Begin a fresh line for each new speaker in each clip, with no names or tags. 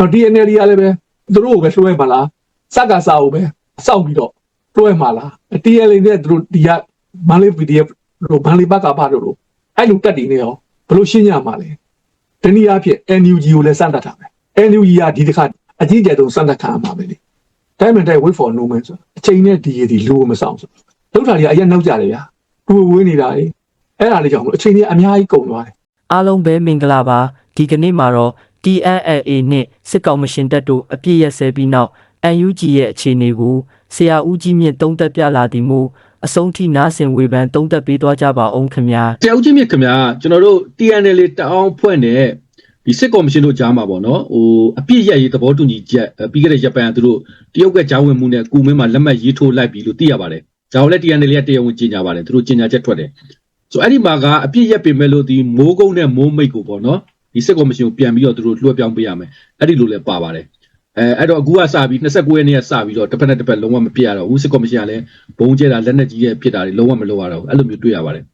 တော့ DNL ကလည်းပဲသူတို့ကိုပဲလွှဲမှာလားစက်ကစားကိုပဲစောင့်ပြီးတော့လွှဲမှာလား TNL နဲ့သူတို့ဒီကမန္တလေး PDF တို့မန္တလေးဘက်ကပါတို့လို့အဲ့လိုတက်တည်နေရောဘယ်လိုရှင်းရမှာလဲတနည်းအားဖြင့် NUG ကိုလည်းစမ်းသပ်ထားမယ် NUG ကဒီတစ်ခါအကြီးကျယ်ဆုံးစမ်းသပ်ခံရမှာပဲလေ Diamond Tech wait for no man ဆိုအချိန်နဲ့ဒီရည်ဒီလူကိုမဆောင်ဆိုလောက်တာတွေကအရင်နောက်ကြတယ်ဗျာတူဝင်းနေတာလေအဲ့ဒါလေးကြောင့်မလို့အချိန်ကြီးအများကြီးကုန်သွားတယ်
အားလုံးပဲမင်္ဂလာပါဒီကနေ့မှာတော့ TNLA နဲ့စစ်ကောင်မရှင်တပ်တို့အပြည့်ရက်ဆဲပြီးနောက် UNG ရဲ့အခြေအနေကိုဆရာဦးကြီးမြင့်တုံးသက်ပြလာသည်မို့အဆုံးထိနားဆင်ဝေဖန်တုံးသက်ပေးသွားကြပါအောင်ခင်ဗျာ
ဆရာဦးကြီးမြင့်ခင်ဗျာကျွန်တော်တို့ TNL တအောင်ဖွဲ့နဲ့ဒီစစ်ကော်မရှင်တို့ကြားမှာပေါ့နော်ဟိုအပြည့်ရရေးသဘောတူညီချက်အဲပြီးခဲ့တဲ့ဂျပန်ကသူတို့တရုတ်ကကြားဝင်မှုနဲ့ကုမင်းမှာလက်မှတ်ရေးထိုးလိုက်ပြီလို့သိရပါတယ်။ဒါကိုလည်း TNL ကတရားဝင်ကြေညာပါတယ်သူတို့ကြေညာချက်ထွက်တယ်။ဆိုအဲ့ဒီမှာကအပြည့်ရက်ပြင်မဲ့လို့ဒီမိုးကုန်းနဲ့မိုးမိတ်ကိုပေါ့နော် ဒီစစ်ကော်မရှင်ကိုပြန်ပြီးတော့သူတို့လွှဲပြောင်းပေးရမယ်။အဲ့ဒီလိုလည်းပါပါတယ်။အဲအဲ့တော့အခုကစပြီး29ရက်နေ့ကစပြီးတော့တစ်ဖက်နဲ့တစ်ဖက်လုံးဝမပြရတော့ဘူးစစ်ကော်မရှင်ကလည်းဘုံကျဲတာလက်နက်ကြီးရဲ့ဖြစ်တာတွေလုံးဝမလုပ်ရတော့ဘူးအဲ့လိုမျိုးတွေ့ရပါတယ်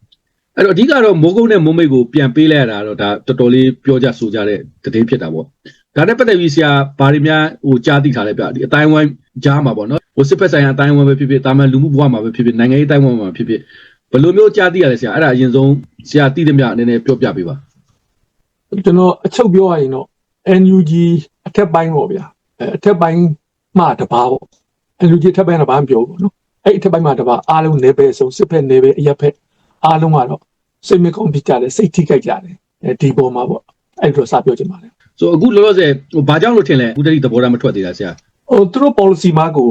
အဲ့တော့အဓိကတော့မိုးကုန်းနဲ့မိုးမိတ်ကိုပြန်ပေးလိုက်ရတာတော့ဒါတော်တော်လေးပြောကြဆိုကြတဲ့တည်င်းဖြစ်တာပေါ့ဒါနဲ့ပတ်သက်ပြီးဆရာဘာတွေများဟိုကြားသိထားလဲဗျဒီအတိုင်းဝိုင်းကြားမှာပေါ့နော်ဟိုစစ်ဖက်ဆိုင်ရာအတိုင်းဝိုင်းပဲဖြစ်ဖြစ်တာမန်လူမှုဘဝမှာပဲဖြစ်ဖြစ်နိုင်ငံရေးအတိုင်းဝိုင်းမှာဖြစ်ဖြစ်ဘယ်လိုမျိုးကြားသိရလဲဆရာအဲ့ဒါအရင်ဆုံးဆရာသိသမျှအနေနဲ့ပြောပြပေးပါ
ကျွန်တော်အချုပ်ပြောရရင်တော့ NUG အထက်ပိုင်းပေါ့ဗျာအဲအထက်ပိုင်းမှတပါပေါ့ NUG အထက်ပိုင်းကဘာမှမပြောဘူးပေါ့နော်အဲ့အထက်ပိုင်းမှတပါအားလုံးနေပဲဆုံးစစ်ဖက်နေပဲအရက်ဖက်အားလုံးကတော့စိတ်မကောင်းဖြစ်ကြတယ်စိတ်ထိခိုက်ကြတယ်အဲဒီပေါ်မှာပေါ့အဲ့လိုစပြောချင်ပါတယ်
ဆိုအခုလောလောဆယ်ဟိုဘာကြောင့်လို့ထင်လဲအခုတည်းသဘောထားမထွက်သေးတာဆရာ
ဟိုသူတို့ policy မှာကို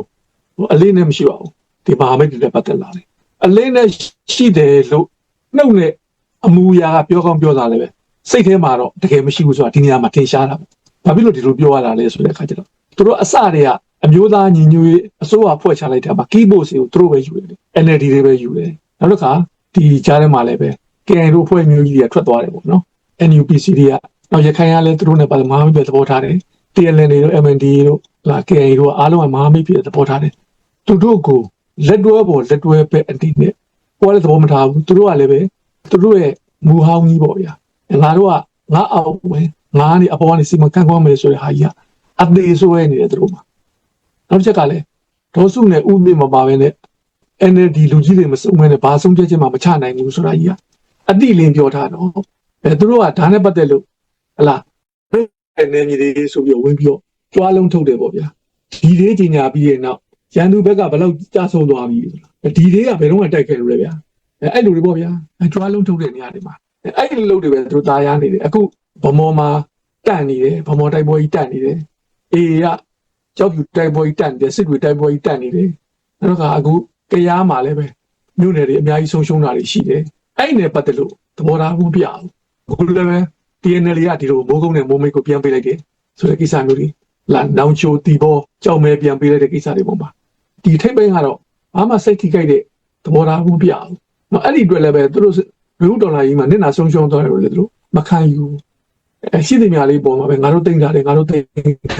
ဟိုအလေးနဲ့မရှိပါဘူးဒီမဟာမိတ်တွေနဲ့ပတ်သက်လာတယ်အလေးနဲ့ရှိတယ်လို့နှုတ်နဲ့အမူအရာကပြောကောင်းပြောတာလည်းပဲ စိတ်ထဲမှာတော့တကယ်မရှိဘူးဆိုတာဒီနေရာမှာထင်ရှားတာပေါ့ဘာဖြစ်လို့ဒီလိုပြောရတာလဲဆိုတဲ့အခါကျတော့သူတို့အစတည်းကအမျိုးသားညီညွတ်ရေးအစိုးရဖွဲ့ချလိုက်တာမှာ keyboard တွေကိုသူတို့ပဲယူတယ် NLD တွေပဲယူတယ်နောက်တစ်ခါဒီကြားထဲမှာလည်းပဲ KN တို့ဖွဲ့မျိုးကြီးတွေကထွက်သွားတယ်ပေါ့နော် NUPC တွေကနောက်ရခိုင်ကလည်းသူတို့နဲ့ပါမဟာမိတ်ပဲသဘောထားတယ် TLN တွေတို့ MND တို့လာ KN တို့ကအားလုံးကမဟာမိတ်ဖြစ်တဲ့သဘောထားတယ်သူတို့ကိုလက်တွဲပေါ်လက်တွဲပဲအတိနဲ့ပေါ်လည်းသဘောမထားဘူးသူတို့ကလည်းပဲသူတို့ရဲ့မူဟောင်းကြီးပေါ့ဗျာ ငါတို့ကငါအောက်ပဲငါကနေအပေါ်ကနေစီမံကန့်ကွက်မယ်ဆိုတဲ့ဟာကြီးကအသေးဆိုးရနေတယ်သူတို့မှာနောက်တစ်ချက်ကလည်းဒေါ်စုနဲ့ဥမြင့်မပါဘဲနဲ့ NLD လူကြီးတွေမစုံမဲနဲ့ဘာဆုံးဖြတ်ချက်မှမချနိုင်ဘူးဆိုတာကြီးကအတိလင်းပြောထားတော့အဲသူတို့ကဒါနဲ့ပတ်သက်လို့ဟလာအနေမြည်လေးဆိုပြီးဝင်ပြီးတော့ကြွားလုံးထုတ်တယ်ပေါ့ဗျာဒီလေးကြီးညာပြီးရဲ့နောက်ရန်သူဘက်ကဘယ်လောက်ကြာဆုံးသွားပြီဆိုတာဒီလေးကဘယ်တော့မှတိုက်ခဲ့လို့လဲဗျာအဲအဲ့လိုတွေပေါ့ဗျာအဲကြွားလုံးထုတ်တဲ့နေရာတွေမှာ အဲ့ဒီလုပ်တွေပဲသူသားရနေတယ်အခုဗမော်မှာတန့်နေတယ်ဗမော်တိုက်ပွဲကြီးတန့်နေတယ်အေရကြောက်ပြူတိုက်ပွဲကြီးတန့်နေတယ်စစ်တွေတိုက်ပွဲကြီးတန့်နေတယ်နောက်တော့အခုကရားမှာလည်းပဲမြို့နယ်တွေအများကြီးဆုံးရှုံးတာတွေရှိတယ်အဲ့ဒီနယ်ပတ်သက်လို့သဘောထားမှုပြအောင်အခုလည်းပဲ TNL ကဒီလိုမိုးကုန်းနဲ့မိုးမိတ်ကိုပြန်ပေးလိုက်တယ်ဆိုတဲ့ကိစ္စမျိုးတွေလာနောင်ချိုတီဘောကြောက်မဲပြန်ပေးလိုက်တဲ့ကိစ္စတွေပုံပါဒီထိပ်ပိုင်းကတော့ဘာမှစိတ်ထိခိုက်တဲ့သဘောထားမှုပြအောင်နော်အဲ့ဒီအတွက်လည်းပဲသူတို့ လူဒေါ်လာကြီးမှာနစ်နာဆုံးရှုံးသွားတယ်လို့လေသူတို့မခံယူအဲရှိတဲ့များလေးပုံမှာပဲငါတို့တိတ်ကြတယ်ငါတို့တိတ်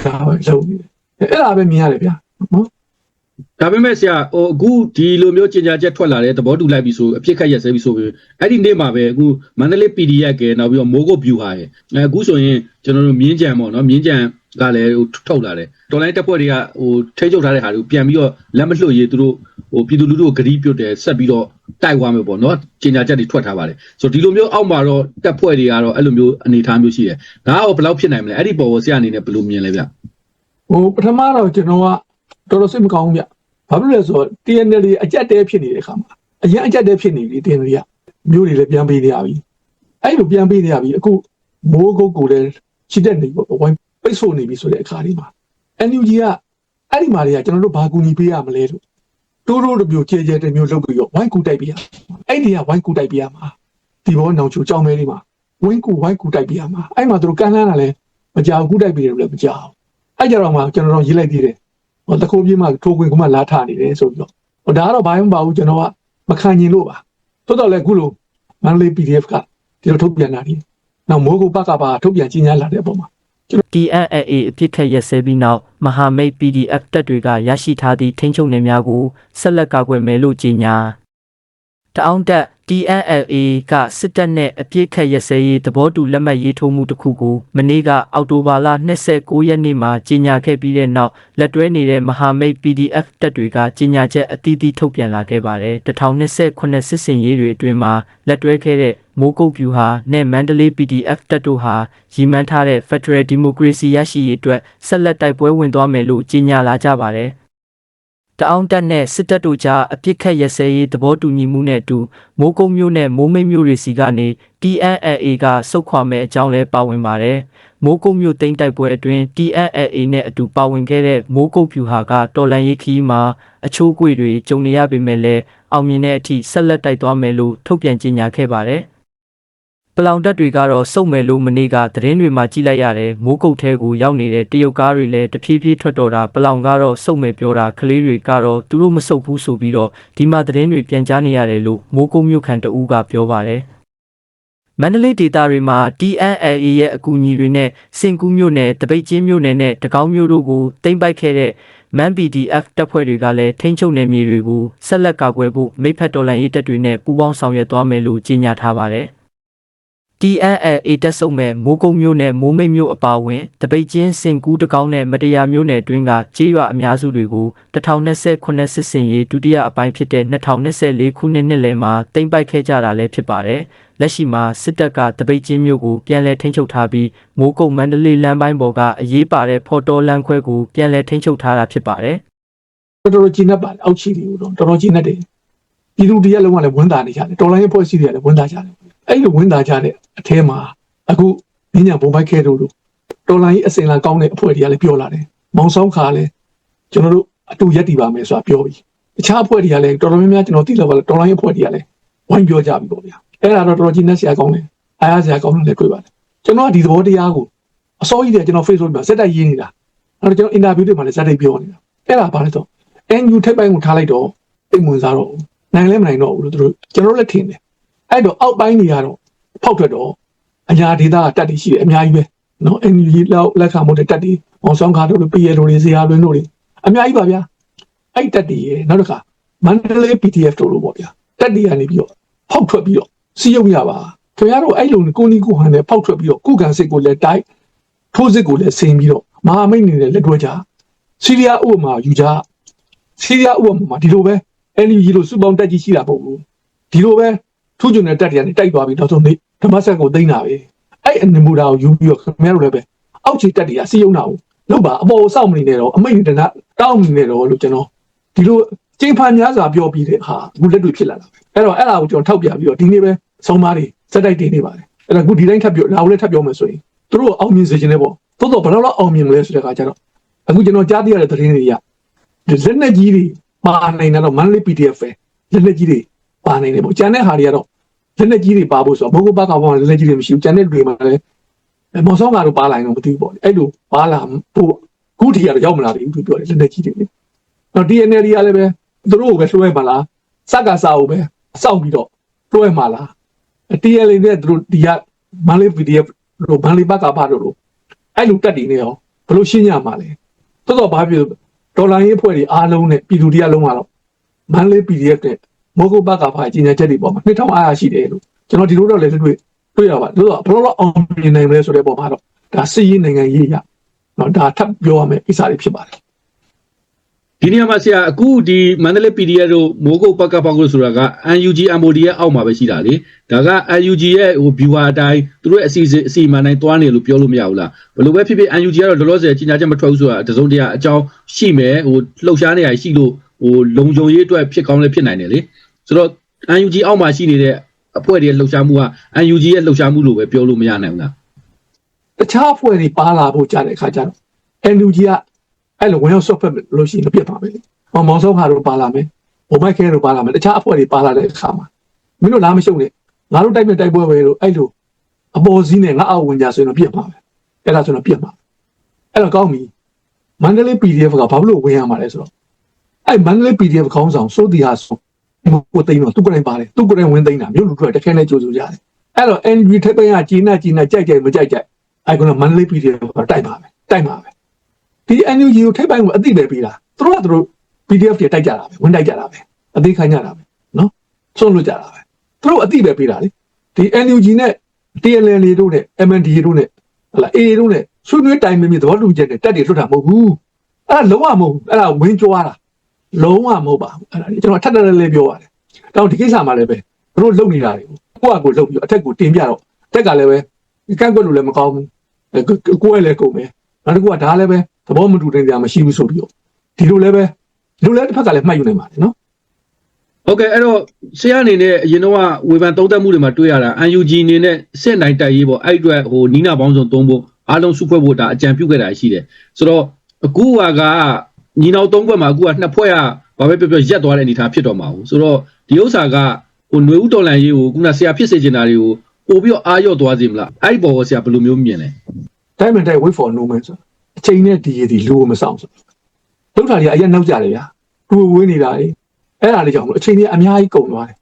တာပဲလုပ်နေတယ်အဲ့ဒါပဲမြင်ရတယ်ဗျာနော်
ဒါပေမဲ့ဆရာဟိုအခုဒီလိုမျိုးကြေညာချက်ထွက်လာတဲ့သဘောတူလိုက်ပြီဆိုအပြစ်ခတ်ရက်စဲပြီဆိုပြီးအဲ့ဒီနေ့မှာပဲအခုမန္တလေး PDF ကဲနောက်ပြီးတော့မိုးကုတ် view ဟာရဲ့အဲအခုဆိုရင်ကျွန်တော်တို့မြင်းကြံပေါ့နော်မြင်းကြံ ကလည်းဟိုထုတ်လာတယ်တော်လိုင်းတက်ဖွဲ့တွေကဟိုထိချုပ်ထားတဲ့ဟာတွေကိုပြန်ပြီးတော့လက်မလွှတ်ရေးသူတို့ဟိုပြည်သူလူထုကိုဂရီးပြုတ်တယ်ဆက်ပြီးတော့တိုက်သွားမယ်ပေါ့နော်ကြေညာချက်တွေထွက်ထားပါတယ်ဆိုတော့ဒီလိုမျိုးအောက်မှာတော့တက်ဖွဲ့တွေကတော့အဲ့လိုမျိုးအနေအထားမျိုးရှိတယ်ဒါကဘယ်လောက်ဖြစ်နိုင်မလဲအဲ့ဒီပေါ်ကိုဆရာအနေနဲ့ဘယ်လိုမြင်လဲဗျ
ဟိုပထမတော့ကျွန်တော်ကတော်တော်စိတ်မကောင်းဘူးဗျ။ဘာဖြစ်လို့လဲဆိုတော့ TNL အကြက်တဲဖြစ်နေတဲ့အခါမှာအရင်အကြက်တဲဖြစ်နေပြီ TNL ကမျိုးတွေလည်းပြန်ပေးနေရပြီ။အဲ့လိုပြန်ပေးနေရပြီအခုမိုးကုတ်ကိုလည်းချစ်တဲ့နေပေါ့ဝိုင်း ပိတ်ဆို့နေပြီဆိုတဲ့အခါလေးမှာ NUG ကအဲ့ဒီမှာတွေကကျွန်တော်တို့ဘာကူညီပေးရမလဲလို့တိုးတိုးတစ်မျိုးကြဲကြဲတစ်မျိုးလုပ်ပြီးတော့ဝိုင်းကူတိုက်ပေးရအဲ့ဒီကဝိုင်းကူတိုက်ပေးရမှာဒီဘောနောင်ချိုကြောင်းမဲလေးမှာဝိုင်းကူဝိုင်းကူတိုက်ပေးရမှာအဲ့မှာသူတို့ကန်းလန်းတာလည်းမကြောက်ကူတိုက်ပေးတယ်လို့လည်းမကြောက်အဲ့ကြတော့မှကျွန်တော်တို့ရေးလိုက်သေးတယ်ဟောတခိုးပြေးမှထိုးခွင်ကမှလာထနေတယ်ဆိုပြီးတော့ဟိုဒါကတော့ဘာမှမပါဘူးကျွန်တော်ကမခံညင်လို့ပါသို့တော်လည်းခုလိုမန္တလေး PDF ကဒီလိုထုတ်ပြန်တာဒီနောက်မိုးကုတ်ဘက်ကပါထုတ်ပြန်ကြီးညာလာတဲ့အပေါ်မှာ
TNLA အပြစ်ခတ်ရက်စဲပြီးနောက်မဟာမိတ် PDF တပ်တွေကရရှိထားသည့်ထိန်းချုပ်နယ်များကိုဆက်လက်ကာကွယ်မယ်လို့ကြေညာတအောင်းတက် TNLA ကစစ်တပ်နဲ့အပြစ်ခတ်ရစဲရေးသဘောတူလက်မှတ်ရေးထိုးမှုတစ်ခုကိုမနေ့ကအောက်တိုဘာလ29ရက်နေ့မှာကြေညာခဲ့ပြီးတဲ့နောက်လက်တွဲနေတဲ့မဟာမိတ် PDF တပ်တွေကကြေညာချက်အသီးသီးထုတ်ပြန်လာခဲ့ပါတယ်1029စစ်စင်ရေးတွေအတွင်းမှာလက်တွဲခဲ့တဲ့မိုးကုတ်ပြူဟာနဲ့မန္တလေး PDF တပ်တို့ဟာရည်မှန်းထားတဲ့ Federal Democracy ရရှိရေးအတွက်ဆက်လက်တိုက်ပွဲဝင်သွားမယ်လို့ကြေညာလာကြပါတယ် တအောင်တက်နဲ့စစ်တပ်တို့ကြားအပြစ်ခတ်ရစဲရေးသဘောတူညီမှုနဲ့အတူမိုးကုတ်မျိုးနဲ့မိုးမိတ်မျိုးတွေစီကနေ TNLA ကစုတ်ခွာမဲ့အကြောင်းလဲပါဝင်ပါတယ်။မိုးကုတ်မျိုးတိမ့်တိုက်ပွဲအတွင်း TNLA နဲ့အတူပါဝင်ခဲ့တဲ့မိုးကုတ်ဖြူဟာကတော်လန်ရေးခီးမှာအချိုးကွေတွေကြုံနေရပေမဲ့လည်းအောင်မြင်တဲ့အထိဆက်လက်တိုက်သွားမယ်လို့ထုတ်ပြန်ကြေညာခဲ့ပါတယ်။ ပလောင်တက်တွေကတော့စုံမယ်လို့မနေ့ကသတင်းတွေမှာကြည့်လိုက်ရတယ်မိုးကုတ်ထဲကိုရောက်နေတဲ့တရုတ်ကားတွေလည်းတဖြည်းဖြည်းထွက်တော်တာပလောင်ကတော့စုံမယ်ပြောတာကလေးတွေကတော့သူတို့မစုပ်ဘူးဆိုပြီးတော့ဒီမှာသတင်းတွေပြန်ကြားနေရတယ်လို့မိုးကုတ်မြို့ခံတအူးကပြောပါတယ်မန္တလေးဒေသတွေမှာ TNLA ရဲ့အကူအညီတွေနဲ့စင်ကူးမြို့နယ်တပိတ်ချင်းမြို့နယ်နဲ့တကောင်းမြို့တို့ကိုတင်ပိုက်ခဲ့တဲ့ Man PDF တပ်ဖွဲ့တွေကလည်းထိန်းချုပ်နယ်မြေတွေကိုဆက်လက်ကာကွယ်ဖို့မိဖက်တော်လှန်ရေးတပ်တွေနဲ့ပူးပေါင်းဆောင်ရွက်သွားမယ်လို့ကြေညာထားပါတယ်။ TNLA တက်ဆုံမဲ့မိုးကုတ်မျိုးနဲ့မိုးမိတ်မျိုးအပါအဝင်တပိတ်ချင်းစင်ကူးတကောင်းနဲ့မတရားမျိုးနယ်တွင်းကကြေးရွာအများစုတွေကို2029စစ်စင်ရေးဒုတိယအပိုင်းဖြစ်တဲ့2024ခုနှစ်နှစ်လယ်မှာတင်ပိုက်ခဲ့ကြတာလည်းဖြစ်ပါတယ်။လက်ရှိမှာစစ်တပ်ကတပိတ်ချင်းမျိုးကိုပြန်လည်ထိန်းချုပ်ထားပြီးမိုးကုတ်မန္တလေးလမ်းပိုင်းပေါ်ကအရေးပါတဲ့ဖော်တော်လမ်းခွဲကိုပြန်လည်ထိန်းချုပ်ထားတာဖြစ်ပါတယ်
တော်တော်ကျဉ်တ်ပါတယ်အောက်ခြေတွေကိုတော့တော်တော်ကျဉ်တ်တယ်ပြည်သူတရားလုံးကလည်းဝန်တာနေကြတယ်တော်လိုင်းရဲ့ဖွဲ့စည်းတွေကလည်းဝန်တာကြတယ် အဲ့လိုဝန်တာကြတဲ့အထဲမှာအခုညညာဘုံဘိုက်ခဲတို့လို့တော်လိုင်းအစင်လာကောင်းတဲ့အဖွဲ့တွေကလည်းပြောလာတယ်မောင်ဆောင်ခါလည်းကျွန်တော်တို့အတူရက်တည်ပါမယ်ဆိုတာပြောပြီးတခြားအဖွဲ့တွေကလည်းတော်တော်များများကျွန်တော်သိလို့ပါလားတော်လိုင်းအဖွဲ့တွေကလည်းဝိုင်းပြောကြပြီပေါ့ဗျာအဲ့ဒါတော့တော်တော်ကျဉ်တ်ဆရာကောင်းတယ်အားရဆရာကောင်းတယ်လည်းတွေ့ပါတယ်ကျွန်တော်ကဒီသဘောတရားကိုအစောကြီးတည်းကျွန်တော် Facebook မှာစက်တိုက်ရေးနေတာအဲ့တော့ကျွန်တော်အင်တာဗျူးတွေမှာလည်းစက်တိုက်ပြောနေတာအဲ့ဒါဘာလဲဆို NU ထိပ်ပိုင်းကိုထားလိုက်တော့တိတ်ဝင်စားတော့နိုင်လဲမနိုင်တော့ဘူးလို့သူတို့ကျွန်တော်လည်းထင်တယ် အဲ့တော့အောက်ပိုင်းတွေကတော့ဖောက်ထွက်တော့အညာဒေတာကတက်တည်ရှိတယ်အများကြီးပဲနော် NU လောက်လက်ခံဖို့တက်တည်အောင်ဆောင်ခါတို့လို PL တို့တွေဇေယျလွင်တို့တွေအများကြီးပါဗျာအဲ့တက်တည်ရဲ့နောက်တစ်ခါမန္တလေး PDF တို့လိုပေါ့ဗျာတက်တည်ကနေပြီးတော့ဖောက်ထွက်ပြီးတော့စီးရုံရပါခင်ဗျားတို့အဲ့လိုကိုနီကိုဟန်နဲ့ဖောက်ထွက်ပြီးတော့ကုကန်စစ်ကိုလည်းတိုက်ထိုးစစ်ကိုလည်းဆင်ပြီးတော့မဟာမိတ်နေနဲ့လက်တွဲကြစီးရီးယားဥပမာယူကြစီးရီးယားဥပမာမှာဒီလိုပဲ NUG လို့စူပေါင်းတက်ကြီးရှိတာပေါ့ဘူးဒီလိုပဲ ထူးချွန်တဲ့တက်တွေကနေတိုက်သွားပြီးနောက်ဆုံးနေ့ဓမ္မဆက်ကိုသိမ်းတာပဲအဲ့အနေမူတာကိုယူပြီးတော့ခင်ဗျားတို့လည်းပဲအောက်ခြေတက်တွေကစီးရုံတာကိုလောက်ပါအပေါ်ကိုစောင့်မနေနဲ့တော့အမိတ်တနတောင်းမနေနဲ့တော့လို့ကျွန်တော်ဒီလိုကျင်းဖန်များစွာပြောပြီးတဲ့ဟာအခုလက်တွေ့ဖြစ်လာတာပဲအဲ့တော့အဲ့ဒါကိုကျွန်တော်ထောက်ပြပြီးတော့ဒီနေ့ပဲဆုံးမတွေစက်တိုက်တင်နေပါတယ်အဲ့ဒါအခုဒီတိုင်းထပ်ပြောလာဦးလည်းထပ်ပြောမယ်ဆိုရင်သူတို့အောင်မြင်စေခြင်းလည်းပေါ့သို့တော့ဘယ်တော့လောက်အောင်မြင်မလဲဆိုတဲ့အခါကျတော့အခုကျွန်တော်ကြားသိရတဲ့သတင်းတွေကလက်နဲ့ကြီးတွေပါနိုင်တယ်တော့မန္တလေး PDF ပဲလက်လက်ကြီးတွေ ပါနိုင်တယ်ပေါ့ကျန်တဲ့ဟာတွေကတော့လက်လက်ကြီးတွေပါဖို့ဆိုတော့ဘုဂဘကဘောလက်လက်ကြီးတွေမရှိဘူးကျန်တဲ့တွေမှာလည်းမောင်ဆောင်ကတော့ပါလာရင်တော့မသိဘူးပေါ့အဲ့လိုပါလာဖို့ခုထိကတော့ရောက်မလာသေးဘူးသူပြောတယ်လက်လက်ကြီးတွေလေတော့ DNA တွေကလည်းပဲသူတို့ကိုပဲလွှဲမှာလားစက်ကစားကိုပဲစောင့်ပြီးတော့လွှဲမှာလား TL နဲ့သူတို့ဒီကမန္တလေး PDF လို့မန္တလေးဘကပါတို့လို့အဲ့လိုတက်တည်နေရောဘလို့ရှင်းရမှာလဲတော်တော်ဘာဖြစ်ဒေါ်လာရေးအဖွဲ့တွေအားလုံးနဲ့ပြည်သူတရားလုံးကတော့မန္တလေး PDF နဲ့ မောကုဘကဖာကြီးညာချက်တွေပေါ်မှာ2500အားရှိတယ်လို့ကျွန်တော်ဒီလိုတော့လည်းတွေ့တွေ့ရပါလို့တော့ဘလို့တော့အောင်မြင်နိုင်မလဲဆိုတဲ့ပုံမှာတော့ဒါစစ်ရေးနိုင်ငံရေးရနော်ဒါထပ်ပြောရမယ်ကိစ္စတွေဖြစ်ပါတယ်
ဒီနေရာမှာဆရာအခုဒီမန္တလေး PDF တို့မိုးကုတ်ပကပောက်လို့ဆိုတာက UNG MOD ရဲ့အောက်မှာပဲရှိတာလေဒါက UNG ရဲ့ဟို viewer အတိုင်းသူတို့ရဲ့အစီအစဉ်အစီအမံတိုင်းသွားနေလို့ပြောလို့မရဘူးလားဘယ်လိုပဲဖြစ်ဖြစ် UNG ကတော့လောလောဆယ်ကြီးညာချက်မထွက်ဘူးဆိုတာတစုံတရာအကြောင်းရှိမယ်ဟိုလှုပ်ရှားနေရရှိလို့ဟိုလုံခြုံရေးအတွက်ဖြစ်ကောင်းလည်းဖြစ်နိုင်တယ်လေ ဆိုတော့ UNG အောက်မှာရှိနေတဲ့အဖွဲ့တွေရဲ့လှုပ်ရှားမှုက UNG ရဲ့လှုပ်ရှားမှုလို့ပဲပြောလို့မရနိုင်ဘူးလား
တခြားအဖွဲ့တွေပါလာဖို့ကြားတဲ့အခါကျတော့ NUG ကအဲ့လိုဝင်ရောက်ဆော့ဖက်လို့ရှိရင်ပြတ်ပါပဲလေ။မောင်မောင်ဆောက်ခါတို့ပါလာမယ်။ဘုံမိုက်ခဲတို့ပါလာမယ်။တခြားအဖွဲ့တွေပါလာတဲ့အခါမှာမင်းတို့လားမရှုံနဲ့ငါတို့တိုက်မဲ့တိုက်ပွဲပဲလို့အဲ့လိုအပေါ်စီးနဲ့ငါအောက်ဝင်ကြဆိုရင်တော့ပြတ်ပါပဲ။အဲ့ဒါဆိုတော့ပြတ်ပါ။အဲ့တော့ကောင်းပြီ။မန္တလေး PDF ကဘာလို့ဝင်ရမှာလဲဆိုတော့အဲ့မန္တလေး PDF ခေါင်းဆောင်စိုးတီဟာဆို ကိုသိန်းတော့သူကိုယ်တိုင်ပါတယ်သူကိုယ်တိုင်ဝင်သိန်းတာမြို့လူတွေတခဲနဲ့ကြိုးစိုးကြတယ်။အဲ့တော့ NUG ထက်ပိုင်းကဂျီနာဂျီနာကြိုက်ကြိုက်မကြိုက်ကြိုက်အဲ့ကတော့မန္တလေး PDF ကတိုက်ပါမယ်တိုက်ပါမယ်ဒီ NUG ကိုထိပ်ပိုင်းကိုအသိပဲပေးတာသူတို့ကသူတို့ PDF တွေတိုက်ကြတာပဲဝင်တိုက်ကြတာပဲအသိခိုင်းကြတာပဲနော်ဆုံးလို့ကြတာပဲသူသူတို့အတိပဲပေးတာလေဒီ NUG နဲ့ TNL တို့နဲ့ MNDA တို့နဲ့ဟလာ AA တို့နဲ့ဆွေးနွေးတိုင်ပင်ပြီးသဘောတူချက်နဲ့တက်တွေလွတ်တာမဟုတ်ဘူးအဲ့ဒါလုံးဝမဟုတ်ဘူးအဲ့ဒါဝင်းကြွားတာ လုံးဝမဟုတ်ပါဘူးအဲ့ဒါကျွန်တော်ထပ်ထပ်လေးလေးပြောရတယ်တောင်းဒီကိစ္စမှာလည်းပဲသူတို့လုပ်နေတာတွေကိုကိုယ့်အကိုလုပ်ပြီးအထက်ကိုတင်ပြတော့တက်ကလည်းပဲကန့်ကွက်လို့လည်းမကောင်းဘူးကိုယ်လည်းကုန်မယ်နောက်တစ်ခုကဒါလည်းပဲသဘောမတူတဲ့နေရာမရှိဘူးဆိုပြီးတော့ဒီလိုလည်းပဲလူလည်းတစ်ဖက်ကလည်းမှတ်ယူနိုင်ပါတယ်နော်
ဟုတ်ကဲ့အဲ့တော့ဆရာအနေနဲ့အရင်တော့ဝေဖန်သုံးသပ်မှုတွေမှာတွေ့ရတာ UNG အနေနဲ့စစ်နိုင်တိုက်ရေးပေါ့အဲ့အတွက်ဟိုနီးနာပေါင်းစုံသုံးဖို့အားလုံးစုဖွဲ့ဖို့ဒါအကြံပြုခဲ့တာရှိတယ်ဆိုတော့အခုဟာက ညီနောက်သုံးဘက်မှာအခုကနှစ်ဖွဲ့ကဘာပဲပြောပြောရက်သွားတဲ့အနေအထားဖြစ်တော့မှာဘူးဆိုတော့ဒီဥစ္စာကဟိုຫນွေဥတော်လန်ရေးကိုခုနဆရာဖြစ်စေချင်တာတွေကိုပို့ပြီးတော့အားရော့သွားစေမလားအဲ့ဒီပေါ်ကိုဆရာဘယ်လိုမျိုးမြင်လဲ
တိုင်းမတိုင်း wait for no man ဆိုအချိန်နဲ့ဒီရည်ဒီလူကိုမဆောင်ဆိုလောက်တာတွေအရင်နောက်ကြတယ်ဗျာသူဝင်းနေတာလေအဲ့ဒါလေးကြောင့်မလို့အချိန်ကြီးအများကြီးကုန်သွားတယ်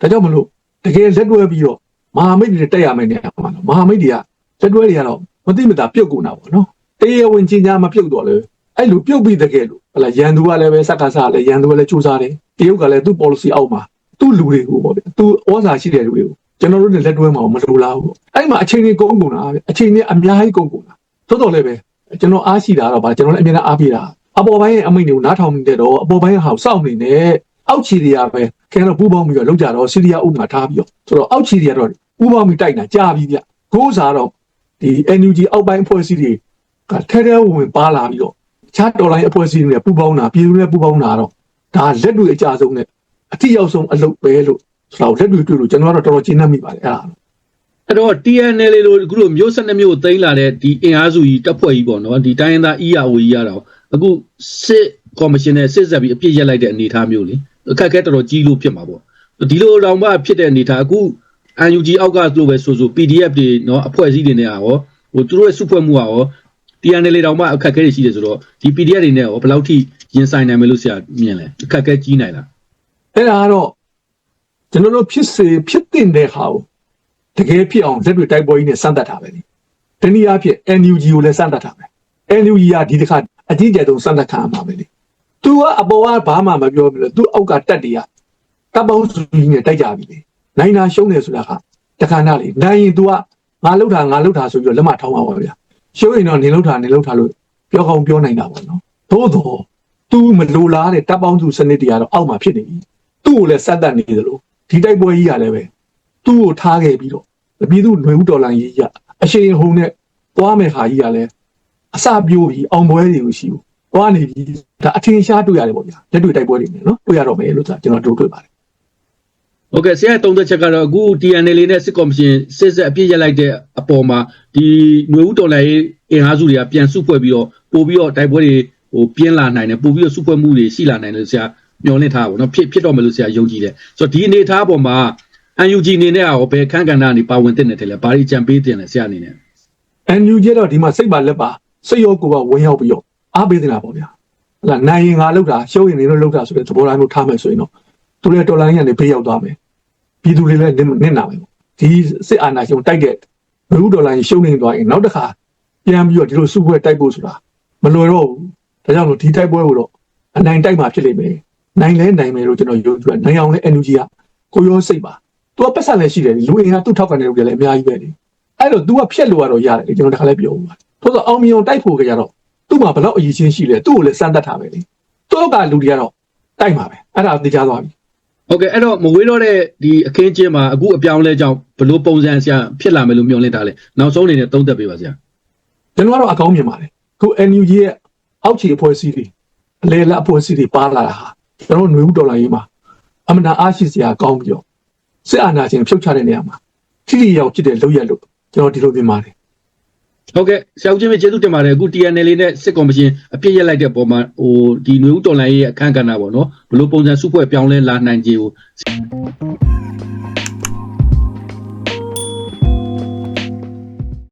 ဒါကြောင့်မလို့တကယ်လက်တွဲပြီးတော့မဟာမိတ်တွေတက်ရမယ်နေရာမှာမဟာမိတ်တွေကလက်တွဲတွေကတော့မသိမသာပြုတ်ကုန်တာပေါ့နော်တရားဝင်ကြီးညာမပြုတ်တော့လေ အဲ့လိုပြုတ်ပြီးတကယ်လို့ဟလာရန်သူကလည်းပဲစက္ကစလည်းရန်သူကလည်းစူးစားတယ်တရုတ်ကလည်းသူ့ policy အောက်မှာသူ့လူတွေကိုပေါ့ဗျသူဩဇာရှိတဲ့လူတွေကိုကျွန်တော်တို့နဲ့လက်တွဲမှာမလိုလားဘူးပေါ့အဲ့မှာအချိန်ကြီးကုန်ကုန်တာဗျအချိန်ကြီးအများကြီးကုန်ကုန်တာသို့တော်လည်းပဲကျွန်တော်အားရှိတာတော့ဗာကျွန်တော်လည်းအမြဲတမ်းအားပေးတာအပေါ်ပိုင်းရဲ့အမိန့်တွေကိုနားထောင်နေတဲ့တော့အပေါ်ပိုင်းဟာစောင့်နေနဲ့အောက်ခြေတွေကပဲခင်ဗျားတို့ပူပေါင်းပြီးတော့လောက်ကြတော့စီးရီးယားဥပမာထားပြီးတော့ဆိုတော့အောက်ခြေတွေကတော့ပူပေါင်းပြီးတိုက်တာကြာပြီဗျဂိုးစားတော့ဒီ NUG အောက်ပိုင်းအဖွဲ့အစည်းတွေကထဲထဲဝင်ဝင်ပါလာပြီးတော့ ခြားတော်လိုင်းအဖွဲ့အစည်းတွေနဲ့ပူပေါင်းတာပြည်သူတွေနဲ့ပူပေါင်းတာတော့ဒါလက်တွေအကြဆုံးနဲ့အတိရောက်ဆုံးအလုပ်ပဲလို့ဆိုတော့လက်တွေတွေ့လို့ကျွန်တော်ကတော့တော်တော်ကျဉ်းနှံ့မိပါတယ်အဲ့ဒါ
အဲ့တော့ TNL လို့အခုလိုမျိုး12မျိုးသိမ်းလာတဲ့ဒီအင်အားစုကြီးတပ်ဖွဲ့ကြီးပေါ့နော်ဒီတိုင်းရင်းသား EAO ကြီးရတော့အခုစစ်ကော်မရှင်နဲ့စစ်ဆက်ပြီးအပြစ်ရက်လိုက်တဲ့အနေအထားမျိုးလေအခက်အခဲတော်တော်ကြီးလို့ဖြစ်မှာပေါ့ဒီလိုတော့မှဖြစ်တဲ့အနေအထားအခု UNG အောက်ကလို့ပဲဆိုဆို PDF တွေနော်အဖွဲ့အစည်းတွေနဲ့ရောဟိုသူတို့ရဲ့စုဖွဲ့မှုကရော TNL တောင်မှအခက်အခဲတွေရှိတယ်ဆိုတော့ဒီ PDF တွေနဲ့ရောဘယ်လောက်ထိရင်ဆိုင်နိုင်မယ်လို့ဆရာမြင်လဲအခက်အခဲကြီးနိုင်လား
အဲ့ဒါကတော့ကျွန်တော်တို့ဖြစ်စေဖြစ်တင်တဲ့ဟာကိုတကယ်ဖြစ်အောင်လက်တွေတိုက်ပွဲကြီးနဲ့စမ်းသပ်တာပဲလေတနည်းအားဖြင့် NUG ကိုလည်းစမ်းသပ်တာပဲ NUG ကဒီတစ်ခါအကြီးကျယ်ဆုံးစမ်းသပ်ခံရမှာပဲလေသူကအပေါ်ကဘာမှမပြောဘူးလေသူအောက်ကတက်တွေကတပ်ပေါင်းစုကြီးနဲ့တိုက်ကြပြီလေနိုင်တာရှုံးတယ်ဆိုတာကတခါနာလေနိုင်ရင် तू ကငါလှုပ်တာငါလှုပ်တာဆိုပြီးတော့လက်မထောင်းပါပါဗျာ ရှုံးရင်တော့နေလှုပ်တာနေလှုပ်တာလို့ပြောကောင်းပြောနိုင်တာပေါ့နော်သို့တော့ तू မလိုလားတဲ့တပ်ပေါင်းစုစနစ်တွေကတော့အောက်မှာဖြစ်နေပြီသူ့ကိုလည်းစက်တက်နေတယ်လို့ဒီတိုက်ပွဲကြီးကလည်းပဲသူ့ကိုထားခဲ့ပြီးတော့ပြည်သူຫນွေဥတော်လန်ကြီးကအရှိန်ဟုန်နဲ့သွားမယ်ဟာကြီးကလည်းအစပြိုးပြီးအောင်ပွဲတွေကိုရှိဘူးသွားနေပြီဒါအထင်ရှားတွေ့ရတယ်ပေါ့ဗျာလက်တွေ့တိုက်ပွဲတွေနဲ့နော်တွေ့ရတော့မယ်လို့ဆိုကျွန်တော်တို့တွေ့ပါတယ်
ဟုတ်ကဲ့ဆရာသုံးသက်ချက်ကတော့အခု TNL နဲ့စစ်ကော်မရှင်စစ်ဆက်အပြစ်ရက်လိုက်တဲ့အပေါ်မှာဒီຫນွေဦးတော်လိုင်းအင်အားစုတွေကပြန်စုဖွဲ့ပြီးတော့ပို့ပြီးတော့တိုက်ပွဲတွေဟိုပြင်းလာနိုင်တယ်ပို့ပြီးတော့စုဖွဲ့မှုတွေရှိလာနိုင်တယ်ဆရာမျှော်လင့်ထားပါဘောနော်ဖြစ်ဖြစ်တော့မယ်လို့ဆရာယုံကြည်တယ်ဆိုတော့ဒီအနေအထားပေါ်မှာ UNG အနေနဲ့ရောဘယ်ခန်းကဏ္ဍကနေပါဝင်တဲ့တယ်လဲဘာတွေကြံပေးတင်လဲဆရာအနေနဲ့
NUG တော့ဒီမှာစိတ်ပါလက်ပါစိတ်ရောကိုယ်ပါဝင်ရောက်ပြီးတော့အားပေးနေတာပေါ့ဗျာဟလာနိုင်ရင်ငါလောက်တာရှုံးရင်နေလို့လောက်တာဆိုတဲ့သဘောတိုင်းမျိုးထားမယ်ဆိုရင်တော့သူလည်းတော်လိုင်းကနေဘေးရောက်သွားမယ် ပြည်သူတွေလည်းနစ်နာမယ်ဒီစစ်အာဏာရှင်တိုက်တဲ့ဘလူးတော်လိုင်းရှုံးနေသွားရင်နောက်တစ်ခါပြန်ပြီးတော့ဒီလိုစုပွဲတိုက်ဖို့ဆိုတာမလွယ်တော့ဘူးဒါကြောင့်လို့ဒီတိုက်ပွဲကိုတော့အနိုင်တိုက်မှာဖြစ်လိမ့်မယ်နိုင်လဲနိုင်မယ်လို့ကျွန်တော်ယုံကြည်တယ်နိုင်အောင်လဲ NUG ကကိုရောစိတ်ပါသူကပတ်ဆက်လည်းရှိတယ်လူအင်ကသူ့ထောက်ကနေလို့လည်းအများကြီးပဲလေအဲ့တော့ तू ကဖြက်လို့ရတော့ရတယ်လေကျွန်တော်တခါလဲပြောဦးပါထို့သောအောင်မြင်အောင်တိုက်ဖို့ကြတော့သူ့မှာဘယ်တော့အရေးချင်းရှိလဲသူ့ကိုလည်းစမ်းသပ်ထားပဲလေသူ့ကလူတွေကတော့တိုက်မှာပဲအဲ့ဒါသိကြသွားပြီ
ဟုတ်ကဲ့အဲ့တော့မဝေးတော့တဲ့ဒီအခင်းကျင်းမှာအခုအပြောင်းလဲကြောင့်ဘယ်လိုပုံစံဆရာဖြစ်လာမယ်လို့မျှော်လင့်ထားလဲနောက်ဆုံးအနေနဲ့သုံးသပ်ပေးပါဆရာ
ကျွန်တော်ကတော့အကောင်းမြင်ပါတယ်ခု NUG ရဲ့အောက်ခြေအဖွဲ့အစည်းတွေအလေလက်အဖွဲ့အစည်းတွေပါလာတာဟာကျွန်တော်တို့ຫນွေဦးဒေါ်လာရေးမှာအမှန်တန်အားရှိစရာကောင်းပြီးတော့စစ်အာဏာရှင်ဖြုတ်ချတဲ့နေရာမှာထိထိရောက်ဖြစ်တဲ့လုပ်ရက်လို့ကျွန်တော်ဒီလိုမြင်ပါတယ်
ဟုတ်ကဲ့ဆရာဦးချင်းပဲကျေးဇူးတင်ပါတယ်အခု TNL နဲ့စစ်ကော်မရှင်အပြစ်ရက်လိုက်တဲ့ပုံမှာဟိုဒီຫນွေဦးတော်လိုင်းရဲ့အခန်းကဏ္ဍပေါ့နော်ဘယ်လိုပုံစံစုဖွဲ့ပြောင်းလဲလာနိုင်ခြေကို